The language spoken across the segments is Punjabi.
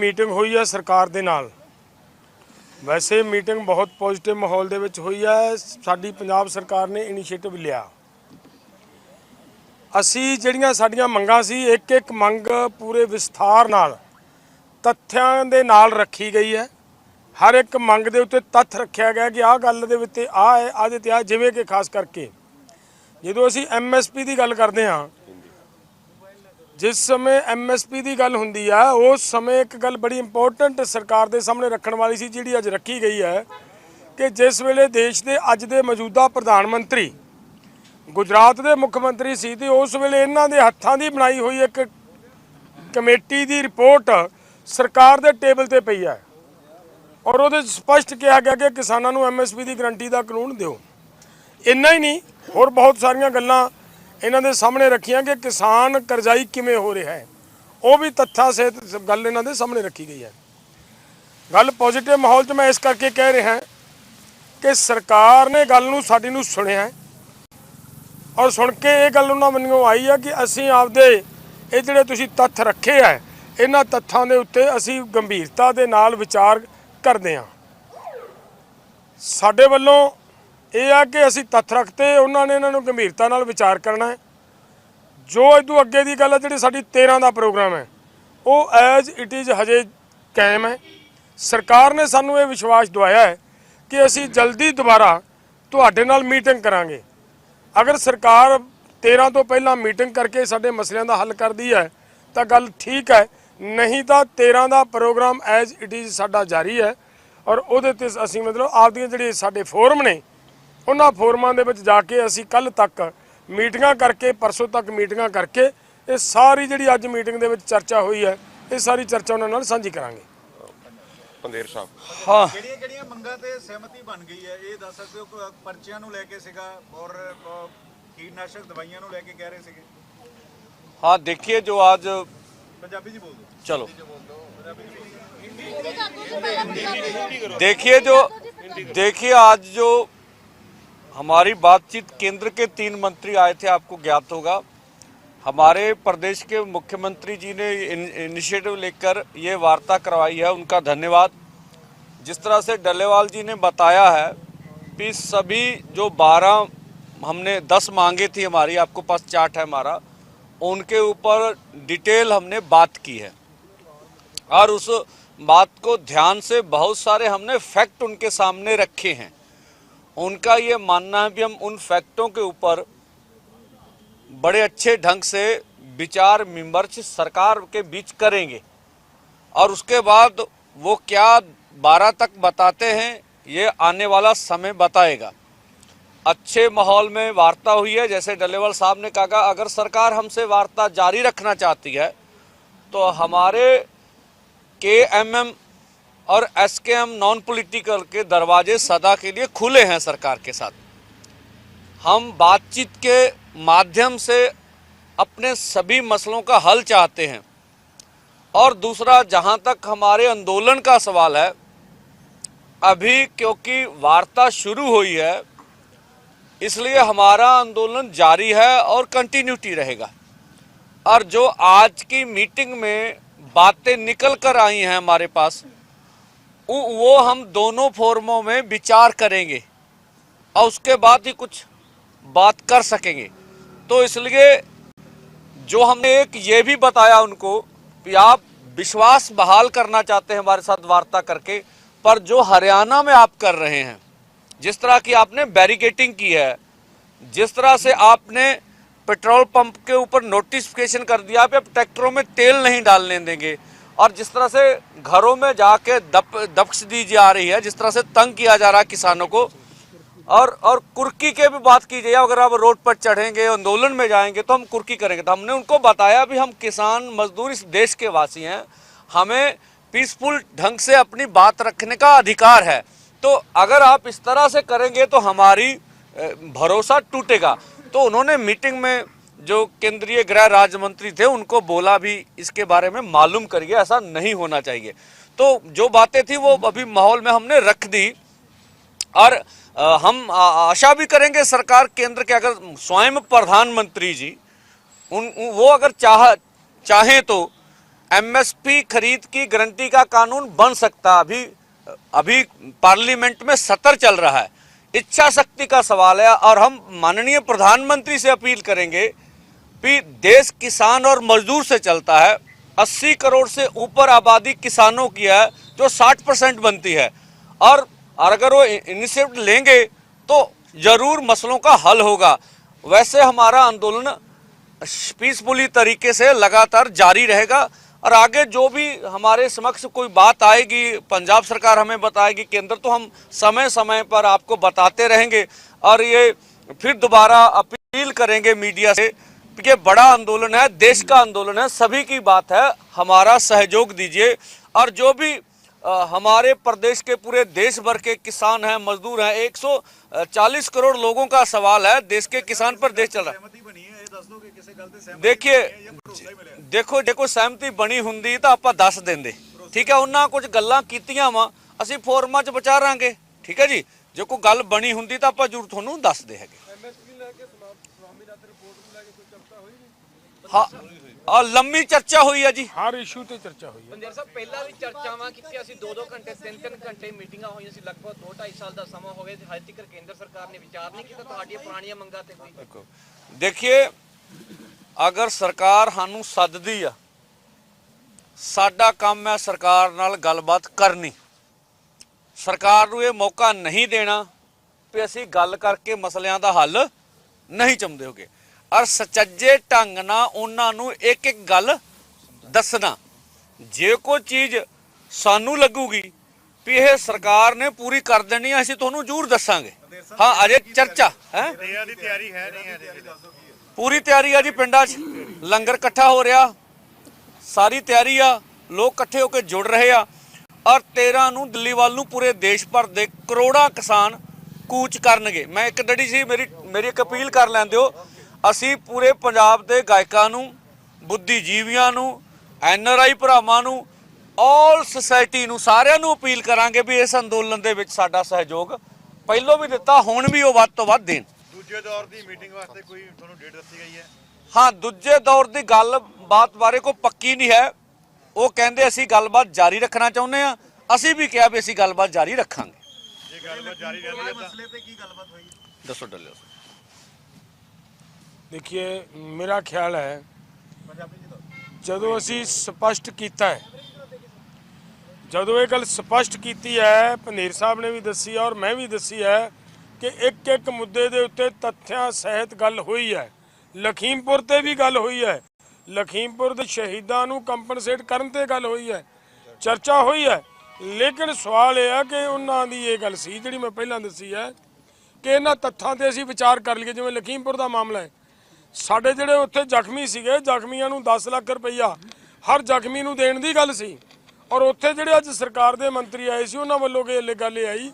ਮੀਟਿੰਗ ਹੋਈ ਹੈ ਸਰਕਾਰ ਦੇ ਨਾਲ। ਵੈਸੇ ਮੀਟਿੰਗ ਬਹੁਤ ਪੋਜ਼ਿਟਿਵ ਮਾਹੌਲ ਦੇ ਵਿੱਚ ਹੋਈ ਹੈ। ਸਾਡੀ ਪੰਜਾਬ ਸਰਕਾਰ ਨੇ ਇਨੀਸ਼ੀਏਟਿਵ ਲਿਆ। ਅਸੀਂ ਜਿਹੜੀਆਂ ਸਾਡੀਆਂ ਮੰਗਾਂ ਸੀ ਇੱਕ ਇੱਕ ਮੰਗ ਪੂਰੇ ਵਿਸਥਾਰ ਨਾਲ, ਤੱਥਿਆਂ ਦੇ ਨਾਲ ਰੱਖੀ ਗਈ ਹੈ। ਹਰ ਇੱਕ ਮੰਗ ਦੇ ਉੱਤੇ ਤੱਥ ਰੱਖਿਆ ਗਿਆ ਕਿ ਆਹ ਗੱਲ ਦੇ ਵਿੱਚ ਆਹ ਹੈ, ਆਹ ਦੇ ਤੇ ਆਹ, ਜਿਵੇਂ ਕਿ ਖਾਸ ਕਰਕੇ ਜਦੋਂ ਅਸੀਂ ਐਮਐਸਪੀ ਦੀ ਗੱਲ ਕਰਦੇ ਹਾਂ ਜਿਸ ਸਮੇਂ ਐਮਐਸਪੀ ਦੀ ਗੱਲ ਹੁੰਦੀ ਆ, ਉਸ ਸਮੇਂ ਇੱਕ ਗੱਲ ਬੜੀ ਇੰਪੋਰਟੈਂਟ ਸਰਕਾਰ ਦੇ ਸਾਹਮਣੇ ਰੱਖਣ ਵਾਲੀ ਸੀ, ਜਿਹੜੀ ਅੱਜ ਰੱਖੀ ਗਈ ਹੈ, ਕਿ ਜਿਸ ਵੇਲੇ ਦੇਸ਼ ਦੇ ਅੱਜ ਦੇ ਮੌਜੂਦਾ ਪ੍ਰਧਾਨ ਮੰਤਰੀ ਗੁਜਰਾਤ ਦੇ ਮੁੱਖ ਮੰਤਰੀ ਸੀ ਤੇ ਉਸ ਵੇਲੇ ਇਹਨਾਂ ਦੇ ਹੱਥਾਂ ਦੀ ਬਣਾਈ ਹੋਈ ਇੱਕ ਕਮੇਟੀ ਦੀ ਰਿਪੋਰਟ ਸਰਕਾਰ ਦੇ ਟੇਬਲ ਤੇ ਪਈ ਹੈ। ਔਰ ਉਹਦੇ 'ਚ ਸਪਸ਼ਟ ਕਿਹਾ ਗਿਆ ਕਿ ਕਿਸਾਨਾਂ ਨੂੰ ਐਮਐਸਪੀ ਦੀ ਗਰੰਟੀ ਦਾ ਕਾਨੂੰਨ ਦਿਓ। ਇੰਨਾ ਹੀ ਨਹੀਂ, ਹੋਰ ਬਹੁਤ ਸਾਰੀਆਂ ਗੱਲਾਂ ਇਹਨਾਂ ਦੇ ਸਾਹਮਣੇ ਰੱਖੀਆਂ ਕਿ ਕਿਸਾਨ ਕਰਜ਼ਾਈ ਕਿਵੇਂ ਹੋ ਰਿਹਾ ਹੈ। ਉਹ ਵੀ ਤੱਥਾਂ ਸਹਿਤ ਗੱਲ ਇਹਨਾਂ ਦੇ ਸਾਹਮਣੇ ਰੱਖੀ ਗਈ ਹੈ। ਗੱਲ ਪੋਜ਼ਿਟਿਵ ਮਾਹੌਲ 'ਚ ਮੈਂ ਇਸ ਕਰਕੇ ਕਹਿ ਰਿਹਾ ਕਿ ਸਰਕਾਰ ਨੇ ਗੱਲ ਨੂੰ ਸਾਡੀ ਨੂੰ ਸੁਣਿਆ ਔਰ ਸੁਣ ਕੇ ਇਹ ਗੱਲ ਉਹਨਾਂ ਮੰਨਿਓ ਆਈ ਹੈ ਕਿ ਅਸੀਂ ਆਪਦੇ ਇਹ ਜਿਹੜੇ ਤੁਸੀਂ ਤੱਥ ਰੱਖੇ ਆ, ਇਹਨਾਂ ਤੱਥਾਂ ਦੇ ਉੱਤੇ ਅਸੀਂ ਗੰਭੀਰਤਾ ਦੇ ਨਾਲ ਵਿਚਾਰ ਕਰਦੇ ਹਾਂ। ਸਾਡੇ ਵੱਲੋਂ ਇਹ ਆ ਕਿ ਅਸੀਂ ਤੱਥ ਰੱਖਤੇ, ਉਹਨਾਂ ਨੇ ਇਹਨਾਂ ਨੂੰ ਗੰਭੀਰਤਾ ਨਾਲ ਵਿਚਾਰ ਕਰਨਾ ਹੈ। ਜੋ ਤੋਂ ਅੱਗੇ ਦੀ ਗੱਲ ਹੈ ਜਿਹੜੀ ਸਾਡੀ 13 ਦਾ ਪ੍ਰੋਗਰਾਮ ਹੈ, ਉਹ ਐਜ਼ ਇਟ ਇਜ਼ ਹਜੇ ਕਾਇਮ ਹੈ। ਸਰਕਾਰ ਨੇ ਸਾਨੂੰ ਇਹ ਵਿਸ਼ਵਾਸ ਦਵਾਇਆ ਹੈ ਕਿ ਅਸੀਂ ਜਲਦੀ ਦੁਬਾਰਾ ਤੁਹਾਡੇ ਨਾਲ ਮੀਟਿੰਗ ਕਰਾਂਗੇ। ਅਗਰ ਸਰਕਾਰ 13 ਤੋਂ ਪਹਿਲਾਂ ਮੀਟਿੰਗ ਕਰਕੇ ਸਾਡੇ ਮਸਲਿਆਂ ਦਾ ਹੱਲ ਕਰਦੀ ਹੈ, ਤਾਂ ਗੱਲ ਠੀਕ ਹੈ। ਨਹੀਂ ਤਾਂ 13 ਦਾ ਪ੍ਰੋਗਰਾਮ ਐਜ਼ ਇਟ ਇਜ਼ ਸਾਡਾ ਜਾਰੀ ਹੈ, ਔਰ ਉਹਦੇ ਤੇ ਅਸੀਂ ਮਤਲਬ ਆਪਦੀਆਂ ਜਿਹੜੇ ਸਾਡੇ ਫੋਰਮ ਨੇ ਉਹਨਾਂ ਫੋਰਮਾਂ ਦੇ ਵਿੱਚ ਜਾ ਕੇ ਅਸੀਂ ਕੱਲ ਤੱਕ ਮੀਟਿੰਗਾਂ ਕਰਕੇ ਪਰਸੋਂ ਤੱਕ ਮੀਟਿੰਗਾਂ ਕਰਕੇ ਇਹ ਸਾਰੀ ਜਿਹੜੀ ਅੱਜ ਮੀਟਿੰਗ ਦੇ ਵਿੱਚ ਚਰਚਾ ਹੋਈ ਹੈ ਇਹ ਸਾਰੀ ਚਰਚਾ ਉਹਨਾਂ ਨਾਲ ਸਾਂਝੀ ਕਰਾਂਗੇ। ਪੰਦੇਰ ਸਾਹਿਬ। ਹਾਂ। ਕਿਹੜੀਆਂ ਕਿਹੜੀਆਂ ਮੰਗਾਂ ਤੇ ਸਹਿਮਤੀ ਬਣ ਗਈ ਹੈ? ਇਹ ਦੱਸ ਸਕਦੇ ਹੋ ਪਰਚੀਆਂ ਨੂੰ ਲੈ ਕੇ ਸੀਗਾ ਔਰ ਕੀਟਨਾਸ਼ਕ ਦਵਾਈਆਂ ਨੂੰ ਲੈ ਕੇ ਕਹਿ ਰਹੇ ਸੀਗੇ। ਹਾਂ ਦੇਖੀਏ ਜੋ ਅੱਜ ਪੰਜਾਬੀ ਜੀ ਬੋਲ ਚਲੋ। ਦੇਖੀਏ ਜੋ ਦੇਖੀਏ ਅੱਜ ਜੋ हमारी बातचीत केंद्र के तीन मंत्री आए थे, आपको ज्ञात होगा। हमारे प्रदेश के मुख्यमंत्री जी ने इन- इनिशिएटिव लेकर ये वार्ता करवाई है, उनका धन्यवाद। जिस तरह से डलेवाल जी ने बताया है कि सभी जो बारह हमने, दस मांगे थी हमारी, आपको पास चार्ट है हमारा, उनके ऊपर डिटेल हमने बात की है। और उस बात को ध्यान से बहुत सारे हमने फैक्ट उनके सामने रखे हैं। उनका ये मानना है कि हम उन फैक्टों के ऊपर बड़े अच्छे ढंग से विचार विमर्श सरकार के बीच करेंगे। और उसके बाद वो क्या बारह तक बताते हैं, ये आने वाला समय बताएगा। अच्छे माहौल में वार्ता हुई है, जैसे डलेवाल साहब ने कहा, अगर सरकार हमसे वार्ता जारी रखना चाहती है तो हमारे के एम एम और S K M non political के दरवाजे सदा के लिए खुले हैं सरकार के साथ। हम बातचीत के माध्यम से अपने सभी मसलों का हल चाहते हैं। और दूसरा, जहाँ तक हमारे आंदोलन का सवाल है, अभी क्योंकि वार्ता शुरू हुई है, इसलिए हमारा आंदोलन जारी है और कंटिन्यूटी रहेगा। और जो आज की मीटिंग में बातें निकल कर आई हैं हमारे पास वो हम दोनों फोरमों में विचार करेंगे और उसके बाद ही कुछ बात कर सकेंगे। तो इसलिए जो हमने एक ये भी बताया उनको कि आप विश्वास बहाल करना चाहते हैं हमारे साथ वार्ता करके, पर जो हरियाणा में आप कर रहे हैं, जिस तरह की आपने बैरिकेटिंग की है, जिस तरह से आपने पेट्रोल पंप के ऊपर नोटिफिकेशन कर दिया अब ट्रैक्टरों में तेल नहीं डालने देंगे और जिस तरह से घरों में जाके दप दक्ष दी जा रही है, जिस तरह से तंग किया जा रहा है किसानों को, और और कुर्की के भी बात की जाए अगर आप रोड पर चढ़ेंगे, आंदोलन में जाएँगे तो हम कुर्की करेंगे। तो हमने उनको बताया भी हम किसान मजदूर इस देश के वासी हैं, हमें पीसफुल ढंग से अपनी बात रखने का अधिकार है। तो अगर आप इस तरह से करेंगे तो हमारी भरोसा टूटेगा। तो उन्होंने मीटिंग में जो केंद्रीय गृह राज्य मंत्री थे, उनको बोला भी इसके बारे में मालूम करिए, ऐसा नहीं होना चाहिए। तो जो बातें थी, वो अभी माहौल में हमने रख दी। और हम आशा भी करेंगे सरकार केंद्र के अगर स्वयं प्रधानमंत्री जी, उन वो अगर चाह, चाहें तो एमएसपी खरीद की गारंटी का कानून बन सकता। अभी अभी पार्लियामेंट में सत्र चल रहा है। इच्छा शक्ति का सवाल है, और हम माननीय प्रधानमंत्री से अपील करेंगे कि देश किसान और मजदूर से चलता है। 80 करोड़ से ऊपर आबादी किसानों की है, जो 60 परसेंट बनती है। और अगर वो इनिशिएटिव लेंगे तो ज़रूर मसलों का हल होगा। वैसे हमारा आंदोलन पीसफुली तरीके से लगातार जारी रहेगा। और आगे जो भी हमारे समक्ष कोई बात आएगी, पंजाब सरकार हमें बताएगी, केंद्र तो हम समय समय पर आपको बताते रहेंगे। और ये फिर दोबारा अपील करेंगे मीडिया से ये बड़ा आंदोलन है देश का आंदोलन है सभी की बात है हमारा सहयोग दीजिए और जो भी आ, हमारे प्रदेश के पूरे देश भर के किसान हैं मजदूर हैं 140 करोड़ लोगों का सवाल है देश के किसान पर देश चल रहा है ਦੇਖੀਏ ਦੇਖੋ ਦੇਖੋ ਸਹਿਮਤੀ ਬਣੀ ਹੁੰਦੀ ਤਾਂ ਆਪਾਂ ਦੱਸ ਦਿੰਦੇ ਠੀਕ ਹੈ ਉਹਨਾਂ ਕੁਝ ਗੱਲਾਂ ਕੀਤੀਆਂ ਵਾ ਅਸੀਂ ਫੋਰਮਾਂ 'ਚ ਵਿਚਾਰਾਂਗੇ ਠੀਕ ਹੈ ਜੀ ਜੇ ਕੋਈ ਗੱਲ ਬਣੀ ਹੁੰਦੀ ਤਾਂ ਆਪਾਂ ਜ਼ਰੂਰ ਤੁਹਾਨੂੰ ਦੱਸਦੇ ਹੈਗੇ ਹਾਂ ਆ ਲੰਮੀ ਚਰਚਾ ਹੋਈ ਹੈ ਜੀ। ਹਰ ਇਸ਼ੂ ਤੇ ਚਰਚਾ ਹੋਈ ਹੈ ਪੰਜਰ ਸਾਹਿਬ ਪਹਿਲਾਂ ਵੀ ਚਰਚਾਵਾਂ ਕੀਤੀਆਂ ਸੀ 2-2 ਘੰਟੇ 3-3 ਘੰਟੇ ਮੀਟਿੰਗਾਂ ਹੋਈਆਂ ਸੀ ਲਗਭਗ 2-2.5 ਸਾਲ ਦਾ ਸਮਾਂ ਹੋ ਗਿਆ ਤੇ ਹਜੇ ਤੱਕ ਕੇਂਦਰ ਸਰਕਾਰ ਨੇ ਵਿਚਾਰ ਨਹੀਂ ਕੀਤਾ ਤੁਹਾਡੀਆਂ ਪੁਰਾਣੀਆਂ ਮੰਗਾਂ ਤੇ ਦੇਖੋ ਦੇਖੀਏ ਅਗਰ ਸਰਕਾਰ ਸਾਨੂੰ ਸੱਦਦੀ ਆ ਸਾਡਾ ਕੰਮ ਹੈ ਸਰਕਾਰ ਨਾਲ ਗੱਲਬਾਤ ਕਰਨੀ। ਸਰਕਾਰ ਨੂੰ ਇਹ ਮੌਕਾ ਨਹੀਂ ਦੇਣਾ ਵੀ ਅਸੀਂ ਗੱਲ ਕਰਕੇ ਮਸਲਿਆਂ ਦਾ ਹੱਲ ਨਹੀਂ ਚਾਹੁੰਦੇ ਹੋਗੇ। ਔਰ ਸਚੱਜੇ ਢੰਗ ਨਾਲ ਉਹਨਾਂ ਨੂੰ ਇੱਕ ਇੱਕ ਗੱਲ ਦੱਸਣਾ। ਜੇ ਕੋਈ ਚੀਜ਼ ਸਾਨੂੰ ਲੱਗੂਗੀ ਵੀ ਇਹ ਸਰਕਾਰ ਨੇ ਪੂਰੀ ਕਰ ਦੇਣੀ ਆ, ਅਸੀਂ ਤੁਹਾਨੂੰ ਜ਼ਰੂਰ ਦੱਸਾਂਗੇ। ਹਾਂ, ਅਜੇ ਚਰਚਾ, ਹੈ? ਦੀ ਤਿਆਰੀ ਹੈ ਨਹੀਂ ਹੈ ਪੂਰੀ ਤਿਆਰੀ ਆ ਜੀ ਪਿੰਡਾਂ 'ਚ। ਲੰਗਰ ਇਕੱਠਾ ਹੋ ਰਿਹਾ। ਸਾਰੀ ਤਿਆਰੀ ਆ। ਲੋਕ ਇਕੱਠੇ ਹੋ ਕੇ ਜੁੜ ਰਹੇ ਆ। ਔਰ 13 ਨੂੰ ਦਿੱਲੀ ਵੱਲ ਨੂੰ ਪੂਰੇ ਦੇਸ਼ ਭਰ ਦੇ ਕਰੋੜਾਂ ਕਿਸਾਨ ਕੂਚ ਕਰਨਗੇ। ਮੈਂ ਇੱਕ ਡੜੀ ਸੀ ਮੇਰੀ ਮੇਰੀ ਇੱਕ ਅਪੀਲ ਕਰ ਲੈਂਦੇ ਹੋ ਅਸੀਂ ਪੂਰੇ ਪੰਜਾਬ ਦੇ ਗਾਇਕਾਂ ਨੂੰ ਬੁੱਧੀਜੀਵੀਆਂ ਨੂੰ ਐਨ ਆਰ ਆਈ ਭਰਾਵਾਂ ਨੂੰ ਆਲ ਸੁਸਾਇਟੀ ਨੂੰ ਸਾਰਿਆਂ ਨੂੰ ਅਪੀਲ ਕਰਾਂਗੇ ਵੀ ਇਸ ਅੰਦੋਲਨ ਦੇ ਵਿੱਚ ਸਾਡਾ ਸਹਿਯੋਗ ਪਹਿਲੋਂ ਵੀ ਦਿੱਤਾ ਹੁਣ ਵੀ ਉਹ ਵੱਧ ਤੋਂ ਵੱਧ ਦੇਣ। ਦੂਜੇ ਦੌਰ ਦੀ ਮੀਟਿੰਗ ਵਾਸਤੇ ਕੋਈ ਤੁਹਾਨੂੰ ਡੇਟ ਦੱਸੀ ਗਈ ਹੈ? ਹਾਂ ਦੂਜੇ ਦੌਰ ਦੀ ਗੱਲਬਾਤ ਬਾਰੇ ਕੋਈ ਪੱਕੀ ਨਹੀਂ ਹੈ। ਉਹ ਕਹਿੰਦੇ ਅਸੀਂ ਗੱਲਬਾਤ ਜਾਰੀ ਰੱਖਣਾ ਚਾਹੁੰਦੇ ਆ ਅਸੀਂ ਵੀ ਕਿਹਾ ਵੀ ਅਸੀਂ ਗੱਲਬਾਤ ਜਾਰੀ ਰੱਖਾਂਗੇ। ਜੇ ਗੱਲਬਾਤ ਜਾਰੀ ਰਹਿੰਦੀ ਹੈ ਤਾਂ। ਮਸਲੇ ਤੇ ਕੀ ਗੱਲਬਾਤ ਹੋਈ? ਦੱਸੋ ਡੱਲਿਓ। ਦੇਖिए ਮੇਰਾ ਖਿਆਲ ਹੈ ਪੰਜਾਬੀ ਜੀ ਦਾ ਜਦੋਂ ਅਸੀਂ ਸਪਸ਼ਟ ਕੀਤਾ ਹੈ ਜਦੋਂ ਇਹ ਗੱਲ ਸਪਸ਼ਟ ਕੀਤੀ ਹੈ ਪੰਧੇਰ ਸਾਹਿਬ ਨੇ ਵੀ ਦੱਸੀ ਹੈ ਔਰ ਮੈਂ ਵੀ ਦੱਸੀ ਹੈ ਕਿ ਇੱਕ ਇੱਕ ਮੁੱਦੇ ਦੇ ਉੱਤੇ ਤੱਥਿਆਂ ਸਹਿਤ ਗੱਲ ਹੋਈ ਹੈ। ਲਖੀਮਪੁਰ ਤੇ ਵੀ ਗੱਲ ਹੋਈ ਹੈ। ਲਖੀਮਪੁਰ ਦੇ ਸ਼ਹੀਦਾਂ ਨੂੰ ਕੰਪਨਸੇਟ ਕਰਨ ਤੇ ਗੱਲ ਹੋਈ ਹੈ। ਚਰਚਾ ਹੋਈ ਹੈ। ਲੇਕਿਨ ਸਵਾਲ ਇਹ ਆ ਕਿ ਉਹਨਾਂ ਦੀ ਇਹ ਗੱਲ ਸੀ, ਜਿਹੜੀ ਮੈਂ ਪਹਿਲਾਂ ਦੱਸੀ ਹੈ, ਕਿ ਇਹਨਾਂ ਤੱਥਾਂ ਤੇ ਅਸੀਂ ਵਿਚਾਰ ਕਰ ਲਈਏ, ਜਿਵੇਂ ਲਖੀਮਪੁਰ ਦਾ ਮਾਮਲਾ ਹੈ। ਸਾਡੇ ਜਿਹੜੇ ਉੱਥੇ ਜ਼ਖਮੀ ਸੀਗੇ, ਜ਼ਖਮੀਆਂ ਨੂੰ 10 ਲੱਖ ਰੁਪਈਆ ਹਰ ਜ਼ਖਮੀ ਨੂੰ ਦੇਣ ਦੀ ਗੱਲ ਸੀ। ਔਰ ਉੱਥੇ ਜਿਹੜੇ ਅੱਜ ਸਰਕਾਰ ਦੇ ਮੰਤਰੀ ਆਏ ਸੀ, ਉਹਨਾਂ ਵੱਲੋਂ ਕਿ ਇਹ ਗੱਲ ਇਹ ਆਈ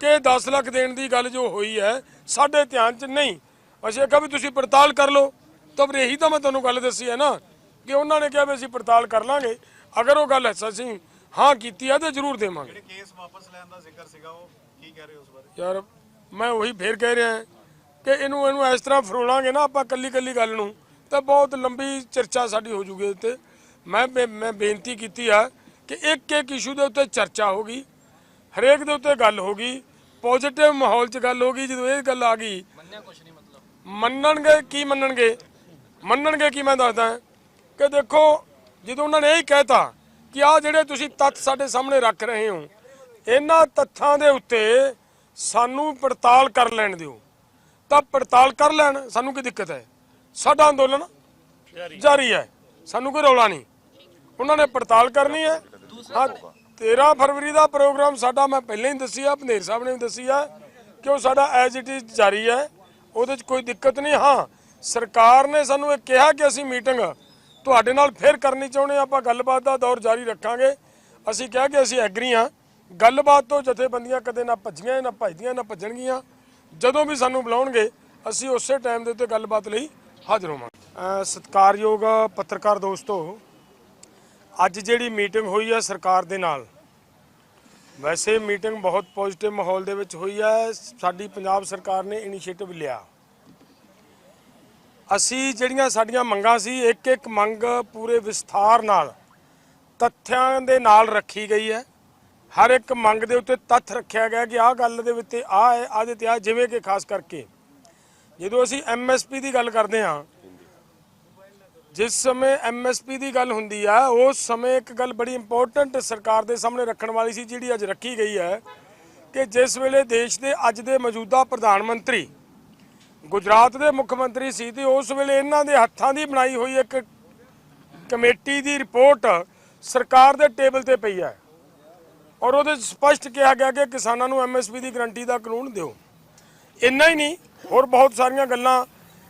ਕਿ 10 ਲੱਖ ਦੇਣ ਦੀ ਗੱਲ ਜੋ ਹੋਈ ਹੈ, ਸਾਡੇ ਧਿਆਨ 'ਚ ਨਹੀਂ। ਅਸੀਂ ਕਿਹਾ ਵੀ ਤੁਸੀਂ ਪੜਤਾਲ ਕਰ ਲਓ। ਤਾਂ ਫਿਰ ਇਹੀ ਤਾਂ ਮੈਂ ਤੁਹਾਨੂੰ ਗੱਲ ਦੱਸੀ ਹੈ ਨਾ, ਕਿ ਉਹਨਾਂ ਨੇ ਕਿਹਾ ਵੀ ਅਸੀਂ ਪੜਤਾਲ ਕਰ ਲਾਂਗੇ। ਅਗਰ ਉਹ ਗੱਲ ਅਸੀਂ ਹਾਂ ਕੀਤੀ ਹੈ ਤਾਂ ਜ਼ਰੂਰ ਦੇਵਾਂਗੇ। ਜਿਹੜੇ ਕੇਸ ਵਾਪਸ ਲੈਣ ਦਾ ਜ਼ਿਕਰ ਸੀਗਾ ਉਹ ਕੀ ਕਹਿ ਰਹੇ ਹੋ ਉਸ ਬਾਰੇ? ਯਾਰ ਮੈਂ ਉਹੀ ਫੇਰ ਕਹਿ ਰਿਹਾ ਕਿ ਇਹਨੂੰ ਇਹਨੂੰ ਇਸ ਤਰ੍ਹਾਂ ਫਰੋਲਾਂਗੇ ਨਾ ਆਪਾਂ ਕੱਲੀ ਕੱਲੀ ਗੱਲ ਨੂੰ ਤਾਂ ਬਹੁਤ ਲੰਬੀ ਚਰਚਾ ਸਾਡੀ ਹੋ ਜੂਗੀ ਇੱਥੇ ਮੈਂ ਮੈਂ ਬੇਨਤੀ ਕੀਤੀ ਆ ਕਿ ਇੱਕ ਇੱਕ ਇਸ਼ੂ ਦੇ ਉੱਤੇ ਚਰਚਾ ਹੋਗੀ ਹਰੇਕ ਦੇ ਉੱਤੇ ਗੱਲ ਹੋਗੀ ਪੋਜ਼ਿਟਿਵ ਮਾਹੌਲ 'ਚ ਗੱਲ ਹੋਗੀ ਜਦੋਂ ਇਹ ਗੱਲ ਆ ਗਈ। ਮੰਨਿਆ ਕੁਛ ਨਹੀਂ ਮਤਲਬ? ਮੰਨਣਗੇ ਕੀ ਮੰਨਣਗੇ? ਮੰਨਣਗੇ ਕੀ ਮੈਂ ਦੱਸਦਾ ਕਿ ਦੇਖੋ ਜਦੋਂ ਉਹਨਾਂ ਨੇ ਇਹ ਕਹਿਤਾ ਕਿ ਆ ਜਿਹੜੇ ਤੁਸੀਂ ਤੱਥ ਸਾਡੇ ਸਾਹਮਣੇ ਰੱਖ ਰਹੇ ਹੋ, ਇਹਨਾਂ ਤੱਥਾਂ ਦੇ ਉੱਤੇ ਸਾਨੂੰ ਪੜਤਾਲ ਕਰ ਲੈਣ ਦਿਓ। ਤਾਂ ਪੜਤਾਲ ਕਰ ਲੈਣ, ਸਾਨੂੰ ਕੀ ਦਿੱਕਤ ਹੈ? ਸਾਡਾ ਅੰਦੋਲਨ ਜਾਰੀ ਹੈ, ਸਾਨੂੰ ਕੋਈ ਰੌਲਾ ਨਹੀਂ। ਉਹਨਾਂ ਨੇ ਪੜਤਾਲ ਕਰਨੀ ਹੈ। ਹਾਂ 13 ਫਰਵਰੀ ਦਾ ਪ੍ਰੋਗਰਾਮ ਸਾਡਾ, ਮੈਂ ਪਹਿਲਾਂ ਹੀ ਦੱਸੀ ਆ ਭਨੇਰ ਸਾਹਿਬ ਨੇ ਵੀ ਦੱਸੀ ਆ ਕਿ ਉਹ ਸਾਡਾ ਐਜ਼ ਇਟ ਇਜ਼ ਜਾਰੀ ਹੈ। ਉਹਦੇ 'ਚ ਕੋਈ ਦਿੱਕਤ ਨਹੀਂ। ਹਾਂ, ਸਰਕਾਰ ਨੇ ਸਾਨੂੰ ਇਹ ਕਿਹਾ ਕਿ ਅਸੀਂ ਮੀਟਿੰਗ ਤੁਹਾਡੇ ਨਾਲ ਫੇਰ ਕਰਨੀ ਚਾਹੁੰਦੇ ਹਾਂ, ਆਪਾਂ ਗੱਲਬਾਤ ਦਾ ਦੌਰ ਜਾਰੀ ਰੱਖਾਂਗੇ। ਅਸੀਂ ਕਿਹਾ ਕਿ ਅਸੀਂ ਐਗਰੀ ਹਾਂ, ਗੱਲਬਾਤ ਤੋਂ ਜਥੇਬੰਦੀਆਂ ਕਦੇ ਨਾ ਭੱਜੀਆਂ, ਨਾ ਭੱਜਦੀਆਂ, ਨਾ ਭੱਜਣਗੀਆਂ। ਜਦੋਂ ਵੀ ਸਾਨੂੰ ਬੁਲਾਉਣਗੇ, ਅਸੀਂ ਉਸੇ ਟਾਈਮ ਦੇ ਉੱਤੇ ਗੱਲਬਾਤ ਲਈ ਹਾਜ਼ਰ ਹੋਵਾਂਗੇ। ਸਤਿਕਾਰਯੋਗ ਪੱਤਰਕਾਰ ਦੋਸਤੋ, ਅੱਜ ਜਿਹੜੀ ਮੀਟਿੰਗ ਹੋਈ ਹੈ ਸਰਕਾਰ ਦੇ ਨਾਲ, ਵੈਸੇ ਮੀਟਿੰਗ ਬਹੁਤ ਪੋਜ਼ਿਟਿਵ ਮਾਹੌਲ ਦੇ ਵਿੱਚ ਹੋਈ ਹੈ। ਸਾਡੀ ਪੰਜਾਬ ਸਰਕਾਰ ਨੇ ਇਨੀਸ਼ੀਏਟਿਵ ਲਿਆ। ਅਸੀਂ ਜਿਹੜੀਆਂ ਸਾਡੀਆਂ ਮੰਗਾਂ ਸੀ ਇੱਕ ਇੱਕ ਮੰਗ ਪੂਰੇ ਵਿਸਥਾਰ ਨਾਲ ਤੱਥਿਆਂ ਦੇ ਨਾਲ ਰੱਖੀ ਗਈ ਹੈ। ਹਰ ਇੱਕ ਮੰਗ ਦੇ ਉੱਤੇ ਤੱਥ ਰੱਖਿਆ ਗਿਆ ਕਿ ਆਹ ਗੱਲ ਦੇ ਵਿੱਚ ਆਹ ਹੈ, ਆਹ ਦੇ ਤੇ ਆਹ, ਜਿਵੇਂ ਕਿ ਖਾਸ ਕਰਕੇ ਜਦੋਂ ਅਸੀਂ ਐਮਐਸਪੀ ਦੀ ਗੱਲ ਕਰਦੇ ਹਾਂ, ਜਿਸ ਸਮੇਂ ਐਮਐਸਪੀ ਦੀ ਗੱਲ ਹੁੰਦੀ ਆ, ਉਸ ਸਮੇਂ ਇੱਕ ਗੱਲ ਬੜੀ ਇੰਪੋਰਟੈਂਟ ਸਰਕਾਰ ਦੇ ਸਾਹਮਣੇ ਰੱਖਣ ਵਾਲੀ ਸੀ, ਜਿਹੜੀ ਅੱਜ ਰੱਖੀ ਗਈ ਹੈ ਕਿ ਜਿਸ ਵੇਲੇ ਦੇਸ਼ ਦੇ ਅੱਜ ਦੇ ਮੌਜੂਦਾ ਪ੍ਰਧਾਨ ਮੰਤਰੀ ਗੁਜਰਾਤ ਦੇ ਮੁੱਖ ਮੰਤਰੀ ਸੀ ਤੇ ਉਸ ਵੇਲੇ ਇਹਨਾਂ ਦੇ ਹੱਥਾਂ ਦੀ ਬਣਾਈ ਹੋਈ ਇੱਕ ਕਮੇਟੀ ਦੀ ਰਿਪੋਰਟ ਸਰਕਾਰ ਦੇ ਟੇਬਲ ਤੇ ਪਈ ਹੈ। ਔਰ ਉਹਦੇ 'ਚ ਸਪਸ਼ਟ ਕਿਹਾ ਗਿਆ ਕਿ ਕਿਸਾਨਾਂ ਨੂੰ ਐਮਐਸਪੀ ਦੀ ਗਰੰਟੀ ਦਾ ਕਾਨੂੰਨ ਦਿਓ। ਇੰਨਾ ਹੀ ਨਹੀਂ, ਹੋਰ ਬਹੁਤ ਸਾਰੀਆਂ ਗੱਲਾਂ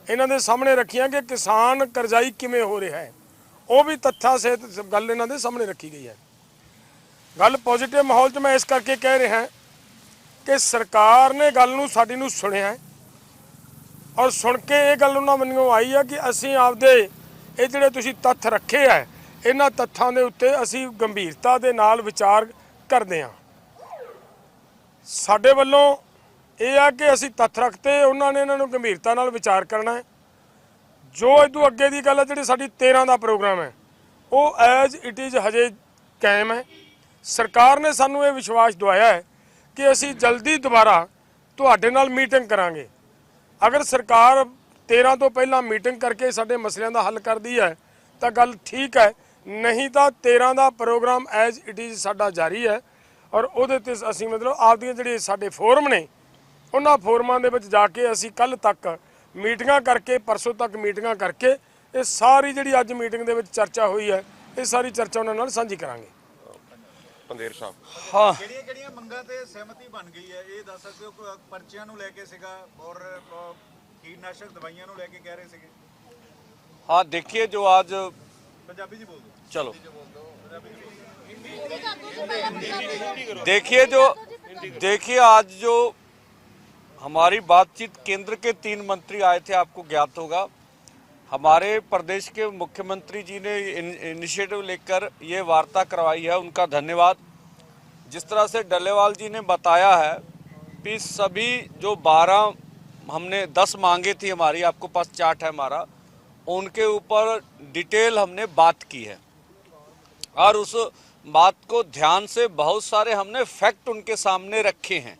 ਇਹਨਾਂ ਦੇ ਸਾਹਮਣੇ ਰੱਖੀਆਂ ਕਿ ਕਿਸਾਨ ਕਰਜ਼ਾਈ ਕਿਵੇਂ ਹੋ ਰਿਹਾ ਹੈ। ਉਹ ਵੀ ਤੱਥਾਂ ਸਹਿਤ ਗੱਲ ਇਹਨਾਂ ਦੇ ਸਾਹਮਣੇ ਰੱਖੀ ਗਈ ਹੈ। ਗੱਲ ਪੋਜ਼ਿਟਿਵ ਮਾਹੌਲ 'ਚ ਮੈਂ ਇਸ ਕਰਕੇ ਕਹਿ ਰਿਹਾ ਕਿ ਸਰਕਾਰ ਨੇ ਗੱਲ ਨੂੰ ਸਾਡੀ ਨੂੰ ਸੁਣਿਆ ਹੈ। ਔਰ ਸੁਣ ਕੇ ਇਹ ਗੱਲ ਉਹਨਾਂ ਮੰਨਿਓ ਆਈ ਹੈ ਕਿ ਅਸੀਂ ਆਪਦੇ ਇਹ ਜਿਹੜੇ ਤੁਸੀਂ ਤੱਥ ਰੱਖੇ ਆ, ਇਹਨਾਂ ਤੱਥਾਂ ਦੇ ਉੱਤੇ ਅਸੀਂ ਗੰਭੀਰਤਾ ਦੇ ਨਾਲ ਵਿਚਾਰ ਕਰਦੇ ਹਾਂ। ਸਾਡੇ ਵੱਲੋਂ ਇਹ ਆ ਕਿ ਅਸੀਂ ਤੱਥ ਰੱਖਤੇ, ਉਹਨਾਂ ਨੇ ਇਹਨਾਂ ਨੂੰ ਗੰਭੀਰਤਾ ਨਾਲ ਵਿਚਾਰ ਕਰਨਾ ਹੈ। ਜੋ ਇਹ ਤੋਂ ਅੱਗੇ ਦੀ ਗੱਲ ਹੈ ਜਿਹੜੀ ਸਾਡੀ 13 ਦਾ ਪ੍ਰੋਗਰਾਮ ਹੈ, ਉਹ ਐਜ਼ ਇਟ ਇਜ਼ ਹਜੇ ਕਾਇਮ ਹੈ। ਸਰਕਾਰ ਨੇ ਸਾਨੂੰ ਇਹ ਵਿਸ਼ਵਾਸ ਦਵਾਇਆ ਹੈ ਕਿ ਅਸੀਂ ਜਲਦੀ ਦੁਬਾਰਾ ਤੁਹਾਡੇ ਨਾਲ ਮੀਟਿੰਗ ਕਰਾਂਗੇ। ਅਗਰ ਸਰਕਾਰ 13 ਤੋਂ ਪਹਿਲਾਂ ਮੀਟਿੰਗ ਕਰਕੇ ਸਾਡੇ ਮਸਲਿਆਂ ਦਾ ਹੱਲ ਕਰਦੀ ਹੈ, ਤਾਂ ਗੱਲ ਠੀਕ ਹੈ। ਨਹੀਂ ਤਾਂ 13 ਦਾ ਪ੍ਰੋਗਰਾਮ ਐਜ਼ ਇਟ ਇਜ਼ ਸਾਡਾ ਜਾਰੀ ਹੈ ਔਰ ਉਹਦੇ ਤੇ ਅਸੀਂ ਮਤਲਬ ਆਪਦੀਆਂ ਜਿਹੜੇ ਸਾਡੇ ਫੋਰਮ ਨੇ, ਉਹਨਾਂ ਫੋਰਮਾਂ ਦੇ ਵਿੱਚ ਜਾ ਕੇ ਅਸੀਂ ਕੱਲ ਤੱਕ ਮੀਟਿੰਗਾਂ ਕਰਕੇ, ਪਰਸੋਂ ਤੱਕ ਮੀਟਿੰਗਾਂ ਕਰਕੇ, ਇਹ ਸਾਰੀ ਜਿਹੜੀ ਅੱਜ ਮੀਟਿੰਗ ਦੇ ਵਿੱਚ ਚਰਚਾ ਹੋਈ ਹੈ, ਇਹ ਸਾਰੀ ਚਰਚਾ ਉਹਨਾਂ ਨਾਲ ਸਾਂਝੀ ਕਰਾਂਗੇ। ਪੰਦੇਰ ਸਾਹਿਬ हाँ ਕਿਹੜੀਆਂ ਕਿਹੜੀਆਂ ਮੰਗਾਂ ਤੇ ਸਹਿਮਤੀ ਬਣ ਗਈ ਹੈ ਇਹ ਦੱਸ ਸਕਦੇ ਹੋ ਕੋਈ ਪਰਚੀਆਂ ਨੂੰ ਲੈ ਕੇ ਸੀਗਾ ਔਰ ਅ, ਕੀਟਨਾਸ਼ਕ ਦਵਾਈਆਂ ਨੂੰ ਲੈ ਕੇ ਕਹਿ ਰਹੇ ਸੀਗੇ हाँ देखिए जो आज ਪੰਜਾਬੀ ਜੀ ਬੋਲ ਦਿਓ चलो देखिए जो देखिए आज जो हमारी बातचीत केंद्र के तीन मंत्री आए थे आपको ज्ञात होगा हमारे प्रदेश के मुख्यमंत्री जी ने इन- इनिशिएटिव लेकर ये वार्ता करवाई है, उनका धन्यवाद। जिस तरह से डलेवाल जी ने बताया है कि सभी जो बारह हमने, दस मांगे थी हमारी, आपको पास चार्ट है हमारा, उनके ऊपर डिटेल हमने बात की है। और उस बात को ध्यान से बहुत सारे हमने फैक्ट उनके सामने रखे हैं।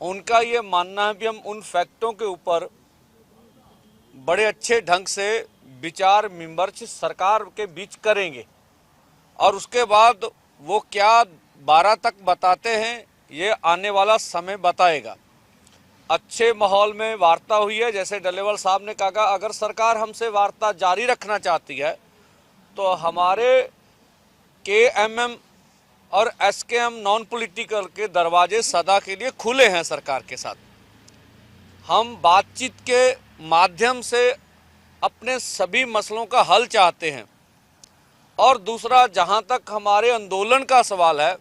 उनका ये मानना है कि हम उन फैक्टों के ऊपर बड़े अच्छे ढंग से विचार विमर्श सरकार के बीच करेंगे। और उसके बाद वो क्या बारह तक बताते हैं, ये आने वाला समय बताएगा। अच्छे माहौल में वार्ता हुई है, जैसे डलेवाल साहब ने कहा, अगर सरकार हमसे वार्ता जारी रखना चाहती है तो हमारे के एम एम और S K M non political के दरवाजे सदा के लिए खुले हैं सरकार के साथ। हम बातचीत के माध्यम से अपने सभी मसलों का हल चाहते हैं। और दूसरा, जहाँ तक हमारे आंदोलन का सवाल है,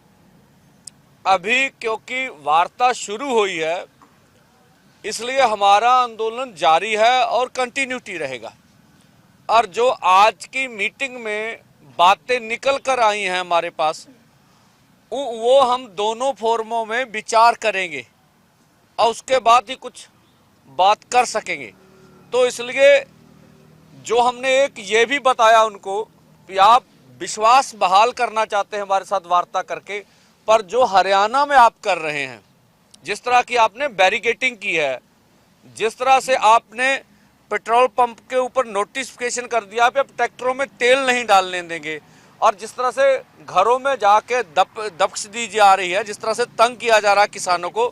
अभी क्योंकि वार्ता शुरू हुई है, इसलिए हमारा आंदोलन जारी है और कंटिन्यूटी रहेगा। और जो आज की मीटिंग में बातें निकल कर आई हैं हमारे पास वो हम दोनों फोरमों में विचार करेंगे, और उसके बाद ही कुछ बात कर सकेंगे। तो इसलिए जो हमने एक ये भी बताया उनको कि आप विश्वास बहाल करना चाहते हैं हमारे साथ वार्ता करके, पर जो हरियाणा में आप कर रहे हैं, जिस तरह की आपने बैरिकेटिंग की है, जिस तरह से आपने पेट्रोल पंप के ऊपर नोटिफिकेशन कर दिया अब ट्रैक्टरों में तेल नहीं डालने देंगे, और जिस तरह से घरों में जाके दप दक्ष दी जा रही है, जिस तरह से तंग किया जा रहा है किसानों को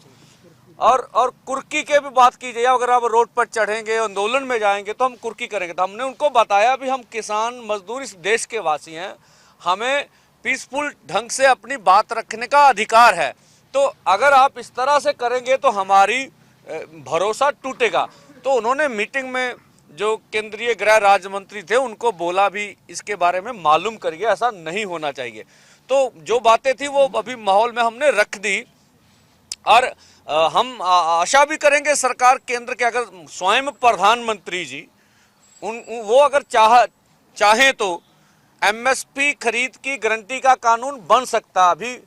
और और कुर्की के भी बात की जाए अगर आप रोड पर चढ़ेंगे, आंदोलन में जाएँगे तो हम कुर्की करेंगे। तो हमने उनको बताया भी हम किसान मजदूर इस देश के वासी हैं। हमें पीसफुल ढंग से अपनी बात रखने का अधिकार है। तो अगर आप इस तरह से करेंगे तो हमारी भरोसा टूटेगा। तो उन्होंने मीटिंग में जो केंद्रीय गृह राज्य मंत्री थे, उनको बोला भी, इसके बारे में मालूम करिए, ऐसा नहीं होना चाहिए। तो जो बातें थी, वो अभी माहौल में हमने रख दी। और हम आशा भी करेंगे सरकार केंद्र के अगर स्वयं प्रधानमंत्री जी, उन वो अगर चाह, चाहें तो एमएसपी खरीद की गारंटी का कानून बन सकता, अभी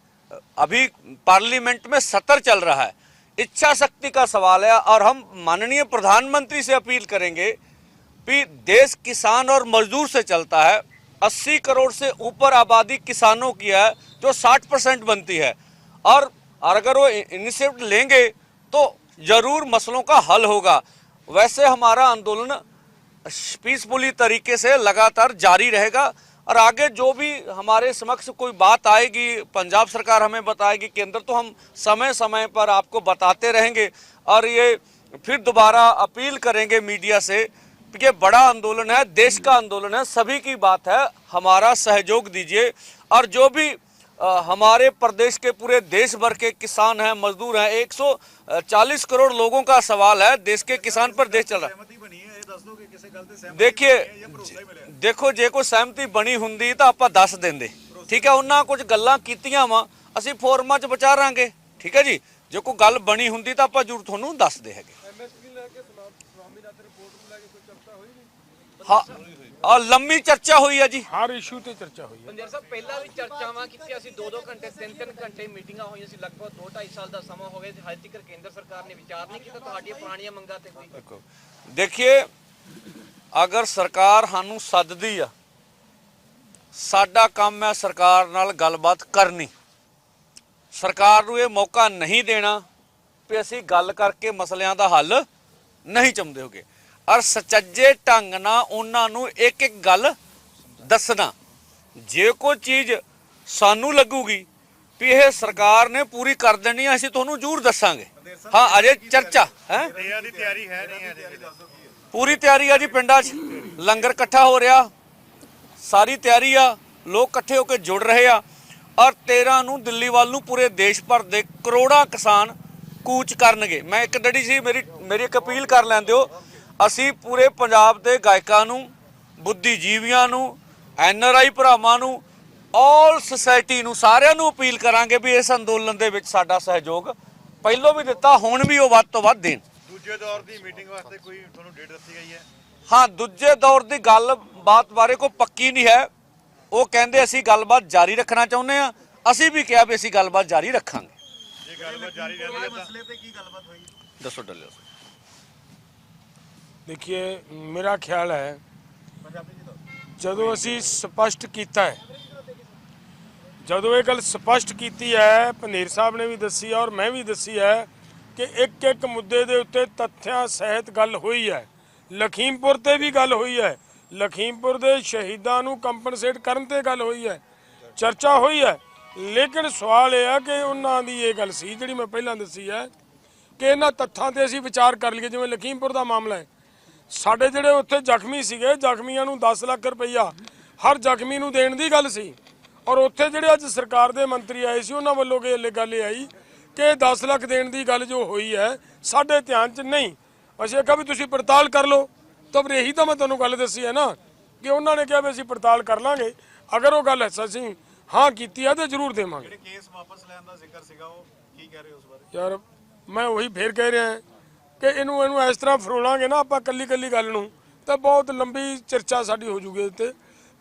अभी पार्लियामेंट में सत्र चल रहा है। इच्छा शक्ति का सवाल है और हम माननीय प्रधानमंत्री से अपील करेंगे कि देश किसान और मजदूर से चलता है। 80 करोड़ से ऊपर आबादी किसानों की है, जो 60 परसेंट बनती है। और अगर वो इनिशिएटिव लेंगे तो ज़रूर मसलों का हल होगा। वैसे हमारा आंदोलन पीसफुली तरीके से लगातार जारी रहेगा और आगे जो भी हमारे समक्ष कोई बात आएगी, पंजाब सरकार हमें बताएगी, केंद्र तो हम समय समय पर आपको बताते रहेंगे और ये फिर दोबारा अपील करेंगे मीडिया से ये बड़ा आंदोलन है, देश का आंदोलन है, सभी की बात है, हमारा सहयोग दीजिए और जो भी हमारे प्रदेश के पूरे देश भर के किसान हैं मजदूर हैं। 140 करोड़ लोगों का सवाल है। देश के किसान पर देश चल रहा है। देखिए ਦੇਖੋ ਜੇ ਕੋਈ ਸਹਿਮਤੀ ਬਣੀ ਹੁੰਦੀ ਤਾਂ ਆਪਾਂ ਦੱਸ ਦਿੰਦੇ ਠੀਕ ਹੈ ਉਹਨਾਂ ਕੁਝ ਗੱਲਾਂ ਕੀਤੀਆਂ ਵਾ ਅਸੀਂ ਫੋਰਮਾਂ 'ਚ ਵਿਚਾਰਾਂਗੇ ਠੀਕ ਹੈ ਜੀ ਜੇ ਕੋਈ ਗੱਲ ਬਣੀ ਹੁੰਦੀ ਤਾਂ ਆਪਾਂ ਜ਼ਰੂਰ ਤੁਹਾਨੂੰ ਦੱਸਦੇ ਹੈਗੇ ਹਾਂ ਆ ਲੰਮੀ ਚਰਚਾ ਹੋਈ ਹੈ ਜੀ। ਹਰ ਇਸ਼ੂ ਤੇ ਚਰਚਾ ਹੋਈ ਹੈ ਪੰਜਰ ਸਾਹਿਬ ਪਹਿਲਾਂ ਵੀ ਚਰਚਾਵਾਂ ਕੀਤੀਆਂ ਸੀ 2-2 ਘੰਟੇ 3-3 ਘੰਟੇ ਮੀਟਿੰਗਾਂ ਹੋਈਆਂ ਸੀ ਲਗਭਗ 2-2.5 ਸਾਲ ਦਾ ਸਮਾਂ ਹੋ ਗਿਆ ਤੇ ਹਜੇ ਤੱਕ ਕੇਂਦਰ ਸਰਕਾਰ ਨੇ ਵਿਚਾਰ ਨਹੀਂ ਕੀਤਾ ਤੁਹਾਡੀਆਂ ਪੁਰਾਣੀਆਂ ਮੰਗਾਂ ਤੇ ਕੋਈ। ਦੇਖੀਏ ਅਗਰ ਸਰਕਾਰ ਸਾਨੂੰ ਸੱਦਦੀ ਆ ਸਾਡਾ ਕੰਮ ਹੈ ਸਰਕਾਰ ਨਾਲ ਗੱਲਬਾਤ ਕਰਨੀ। ਸਰਕਾਰ ਨੂੰ ਇਹ ਮੌਕਾ ਨਹੀਂ ਦੇਣਾ ਵੀ ਅਸੀਂ ਗੱਲ ਕਰਕੇ ਮਸਲਿਆਂ ਦਾ ਹੱਲ ਨਹੀਂ ਚਾਹੁੰਦੇ ਹੋਗੇ। ਔਰ ਸਚੱਜੇ ਢੰਗ ਨਾਲ ਉਹਨਾਂ ਨੂੰ ਇੱਕ ਇੱਕ ਗੱਲ ਦੱਸਣਾ ਜੇ ਕੋਈ ਚੀਜ਼ ਸਾਨੂੰ ਲੱਗੂਗੀ ਵੀ ਇਹ ਸਰਕਾਰ ਨੇ ਪੂਰੀ ਕਰ ਦੇਣੀ ਆ, ਅਸੀਂ ਤੁਹਾਨੂੰ ਜ਼ਰੂਰ ਦੱਸਾਂਗੇ। ਹਾਂ, ਅਜੇ ਚਰਚਾ, ਹੈ? ਦੀ ਤਿਆਰੀ ਹੈ ਨਹੀਂ ਪੂਰੀ ਤਿਆਰੀ ਆ ਜੀ ਪਿੰਡਾਂ 'ਚ। ਲੰਗਰ ਇਕੱਠਾ ਹੋ ਰਿਹਾ। ਸਾਰੀ ਤਿਆਰੀ ਆ। ਲੋਕ ਇਕੱਠੇ ਹੋ ਕੇ ਜੁੜ ਰਹੇ ਆ। ਔਰ 13 ਨੂੰ ਦਿੱਲੀ ਵੱਲ ਨੂੰ ਪੂਰੇ ਦੇਸ਼ ਭਰ ਦੇ ਕਰੋੜਾਂ ਕਿਸਾਨ ਕੂਚ ਕਰਨਗੇ। ਮੈਂ ਇੱਕ ਡੜੀ ਸੀ ਮੇਰੀ ਮੇਰੀ ਇੱਕ ਅਪੀਲ ਕਰ ਲੈਂਦੇ ਹੋ ਅਸੀਂ ਪੂਰੇ ਪੰਜਾਬ ਦੇ ਗਾਇਕਾਂ ਨੂੰ ਬੁੱਧੀਜੀਵੀਆਂ ਨੂੰ ਐਨ ਆਰ ਆਈ ਭਰਾਵਾਂ ਨੂੰ ਆਲ ਸੁਸਾਇਟੀ ਨੂੰ ਸਾਰਿਆਂ ਨੂੰ ਅਪੀਲ ਕਰਾਂਗੇ ਵੀ ਇਸ ਅੰਦੋਲਨ ਦੇ ਵਿੱਚ ਸਾਡਾ ਸਹਿਯੋਗ ਪਹਿਲੋਂ ਵੀ ਦਿੱਤਾ ਹੁਣ ਵੀ ਉਹ ਵੱਧ ਤੋਂ ਵੱਧ ਦੇਣ। ਦੂਜੇ ਦੌਰ ਦੀ ਮੀਟਿੰਗ ਵਾਸਤੇ ਕੋਈ ਤੁਹਾਨੂੰ ਡੇਟ ਦੱਸੀ ਗਈ ਹੈ? ਹਾਂ ਦੂਜੇ ਦੌਰ ਦੀ ਗੱਲਬਾਤ ਬਾਰੇ ਕੋਈ ਪੱਕੀ ਨਹੀਂ ਹੈ। ਉਹ ਕਹਿੰਦੇ ਅਸੀਂ ਗੱਲਬਾਤ ਜਾਰੀ ਰੱਖਣਾ ਚਾਹੁੰਦੇ ਆ ਅਸੀਂ ਵੀ ਕਿਹਾ ਵੀ ਅਸੀਂ ਗੱਲਬਾਤ ਜਾਰੀ ਰੱਖਾਂਗੇ। ਜੇ ਗੱਲਬਾਤ ਜਾਰੀ ਰਹਿੰਦੀ ਹੈ ਤਾਂ ਮਸਲੇ ਤੇ ਕੀ ਗੱਲਬਾਤ ਹੋਈ? ਦੱਸੋ ਡੱਲਿਓ। ਦੇਖिए ਮੇਰਾ ਖਿਆਲ ਹੈ ਜਦੋਂ ਅਸੀਂ ਸਪਸ਼ਟ ਕੀਤਾ ਹੈ ਜਦੋਂ ਇਹ ਗੱਲ ਸਪਸ਼ਟ ਕੀਤੀ ਹੈ ਪਨੀਰ ਸਾਹਿਬ ਨੇ ਵੀ ਦੱਸੀ ਹੈ ਔਰ ਮੈਂ ਵੀ ਦੱਸੀ ਹੈ ਕਿ ਇੱਕ ਇੱਕ ਮੁੱਦੇ ਦੇ ਉੱਤੇ ਤੱਥਿਆਂ ਸਹਿਤ ਗੱਲ ਹੋਈ ਹੈ ਲਖੀਮਪੁਰ ਤੇ ਵੀ ਗੱਲ ਹੋਈ ਹੈ ਲਖੀਮਪੁਰ ਦੇ ਸ਼ਹੀਦਾਂ ਨੂੰ ਕੰਪਨਸੇਟ ਕਰਨ ਤੇ ਗੱਲ ਹੋਈ ਹੈ ਚਰਚਾ ਹੋਈ ਹੈ ਲੇਕਿਨ ਸਵਾਲ ਇਹ ਆ ਕਿ ਉਹਨਾਂ ਦੀ ਇਹ ਗੱਲ ਸੀ ਜਿਹੜੀ ਮੈਂ ਪਹਿਲਾਂ ਦੱਸੀ ਹੈ ਕਿ ਇਹਨਾਂ ਤੱਥਾਂ ਤੇ ਅਸੀਂ ਵਿਚਾਰ ਕਰ ਲਈਏ ਜਿਵੇਂ ਲਖੀਮਪੁਰ ਦਾ ਮਾਮਲਾ ਹੈ ਸਾਡੇ ਜਿਹੜੇ ਉੱਥੇ ਜ਼ਖਮੀ ਸੀਗੇ ਜ਼ਖਮੀਆਂ ਨੂੰ 10 ਲੱਖ ਰੁਪਈਆ ਹਰ ਜ਼ਖਮੀ ਨੂੰ ਦੇਣ ਦੀ ਗੱਲ ਸੀ। ਔਰ ਉੱਥੇ ਜਿਹੜੇ ਅੱਜ ਸਰਕਾਰ ਦੇ ਮੰਤਰੀ ਆਏ ਸੀ ਉਹਨਾਂ ਵੱਲੋਂ ਕਿ ਇਹ ਗੱਲ ਇਹ ਆਈ ਕਿ 10 ਲੱਖ ਦੇਣ ਦੀ ਗੱਲ ਜੋ ਹੋਈ ਹੈ ਸਾਡੇ ਧਿਆਨ 'ਚ ਨਹੀਂ। ਅਸੀਂ ਕਿਹਾ ਵੀ ਤੁਸੀਂ ਪੜਤਾਲ ਕਰ ਲਓ। ਤਾਂ ਫਿਰ ਇਹੀ ਤਾਂ ਮੈਂ ਤੁਹਾਨੂੰ ਗੱਲ ਦੱਸੀ ਹੈ ਨਾ ਕਿ ਉਹਨਾਂ ਨੇ ਕਿਹਾ ਵੀ ਅਸੀਂ ਪੜਤਾਲ ਕਰ ਲਾਂਗੇ। ਅਗਰ ਉਹ ਗੱਲ ਅਸੀਂ ਹਾਂ ਕੀਤੀ ਹੈ ਤਾਂ ਜ਼ਰੂਰ ਦੇਵਾਂਗੇ। ਜਿਹੜੇ ਕੇਸ ਵਾਪਸ ਲੈਣ ਦਾ ਜ਼ਿਕਰ ਸੀਗਾ ਉਹ ਕੀ ਕਹਿ ਰਹੇ ਉਸ ਬਾਰੇ? ਯਾਰ ਮੈਂ ਉਹੀ ਫੇਰ ਕਹਿ ਰਿਹਾ। ਕਿ ਇਹਨੂੰ ਇਹਨੂੰ ਇਸ ਤਰ੍ਹਾਂ ਫਰੋਲਾਂਗੇ ਨਾ ਆਪਾਂ ਕੱਲੀ ਕੱਲੀ ਗੱਲ ਨੂੰ, ਤਾਂ ਬਹੁਤ ਲੰਬੀ ਚਰਚਾ ਸਾਡੀ ਹੋ ਜੂਗੀ ਇਹ ਤੇ।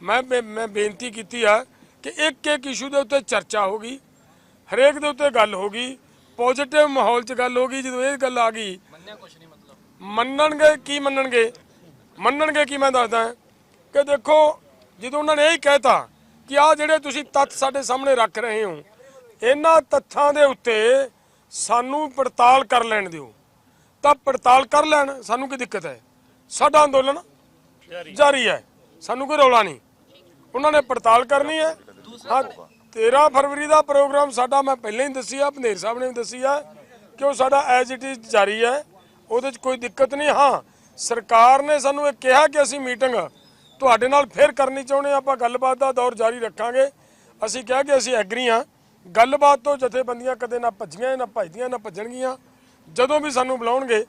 ਮੈਂ ਬੇ- ਮੈਂ ਬੇਨਤੀ ਕੀਤੀ ਆ ਕਿ ਇੱਕ ਇੱਕ ਇਸ਼ੂ ਦੇ ਉੱਤੇ ਚਰਚਾ ਹੋਗੀ ਹਰੇਕ ਦੇ ਉੱਤੇ ਗੱਲ ਹੋਗੀ ਪੋਜ਼ਿਟਿਵ ਮਾਹੌਲ 'ਚ ਗੱਲ ਹੋਗੀ ਜਦੋਂ ਇਹ ਗੱਲ ਆ ਗਈ ਮੰਨਿਆ ਕੁਛ ਨਹੀਂ ਮਤਲਬ ਮੰਨਣਗੇ ਕੀ ਮੰਨਣਗੇ? ਮੰਨਣਗੇ ਕੀ ਮੈਂ ਦੱਸਦਾ ਕਿ ਦੇਖੋ, ਜਦੋਂ ਉਹਨਾਂ ਨੇ ਇਹ ਕਹਿਤਾ ਕਿ ਆ ਜਿਹੜੇ ਤੁਸੀਂ ਤੱਥ ਸਾਡੇ ਸਾਹਮਣੇ ਰੱਖ ਰਹੇ ਹੋ, ਇਹਨਾਂ ਤੱਥਾਂ ਦੇ ਉੱਤੇ ਸਾਨੂੰ ਪੜਤਾਲ ਕਰ ਲੈਣ ਦਿਓ। ਤਾਂ ਪੜਤਾਲ ਕਰ ਲੈਣ, ਸਾਨੂੰ ਕੀ ਦਿੱਕਤ ਹੈ? ਸਾਡਾ ਅੰਦੋਲਨ ਜਾਰੀ ਹੈ। ਸਾਨੂੰ ਕੋਈ ਰੌਲਾ ਨਹੀਂ। ਉਹਨਾਂ ਨੇ ਪੜਤਾਲ ਕਰਨੀ ਹੈ। ਹਾਂ 13 ਫਰਵਰੀ ਦਾ ਪ੍ਰੋਗਰਾਮ ਸਾਡਾ, ਮੈਂ ਪਹਿਲਾਂ ਹੀ ਦੱਸੀ ਆ ਭਨੇਰ ਸਾਹਿਬ ਨੇ ਵੀ ਦੱਸੀ ਆ ਕਿ ਉਹ ਸਾਡਾ ਐਜ਼ ਇਟ ਇਜ਼ ਜਾਰੀ ਹੈ। ਉਹਦੇ 'ਚ ਕੋਈ ਦਿੱਕਤ ਨਹੀਂ। ਹਾਂ, ਸਰਕਾਰ ਨੇ ਸਾਨੂੰ ਇਹ ਕਿਹਾ ਕਿ ਅਸੀਂ ਮੀਟਿੰਗ ਤੁਹਾਡੇ ਨਾਲ ਫੇਰ ਕਰਨੀ ਚਾਹੁੰਦੇ ਹਾਂ। ਆਪਾਂ ਗੱਲਬਾਤ ਦਾ ਦੌਰ ਜਾਰੀ ਰੱਖਾਂਗੇ। ਅਸੀਂ ਕਿਹਾ ਕਿ ਅਸੀਂ ਐਗਰੀ ਹਾਂ। ਗੱਲਬਾਤ ਤੋਂ ਜਥੇਬੰਦੀਆਂ ਕਦੇ ਨਾ ਭੱਜੀਆਂ, ਨਾ ਭੱਜਦੀਆਂ, ਨਾ ਭੱਜਣਗੀਆਂ। ਜਦੋਂ ਵੀ ਸਾਨੂੰ ਬੁਲਾਉਣਗੇ